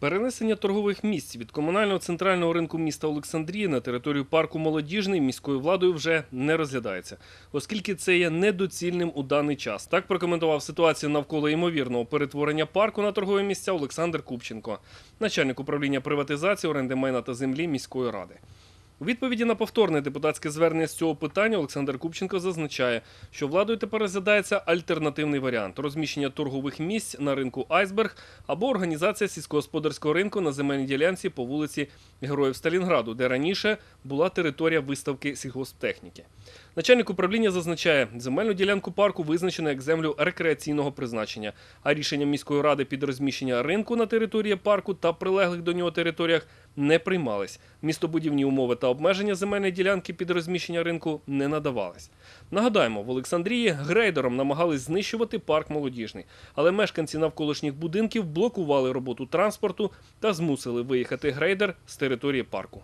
Перенесення торгових місць від комунального центрального ринку міста Олександрії на територію парку Молодіжний міською владою вже не розглядається, оскільки це є недоцільним у даний час. Так прокоментував ситуацію навколо ймовірного перетворення парку на торгові місця Олександр Купченко, начальник управління приватизації, оренди майна та землі міської ради. У відповіді на повторне депутатське звернення з цього питання Олександр Купченко зазначає, що владою тепер розглядається альтернативний варіант розміщення торгових місць на ринку Айсберг або організація сільськогосподарського ринку на земельній ділянці по вулиці Героїв Сталінграду, де раніше була територія виставки сільгосптехніки. Начальник управління зазначає, земельну ділянку парку визначено як землю рекреаційного призначення, а рішення міської ради під розміщення ринку на території парку та прилеглих до нього територіях не приймались. Містобудівні умови та обмеження земельної ділянки під розміщення ринку не надавались. Нагадаємо, в Олександрії грейдером намагались знищувати парк молодіжний, але мешканці навколишніх будинків блокували роботу транспорту та змусили виїхати грейдер з території парку.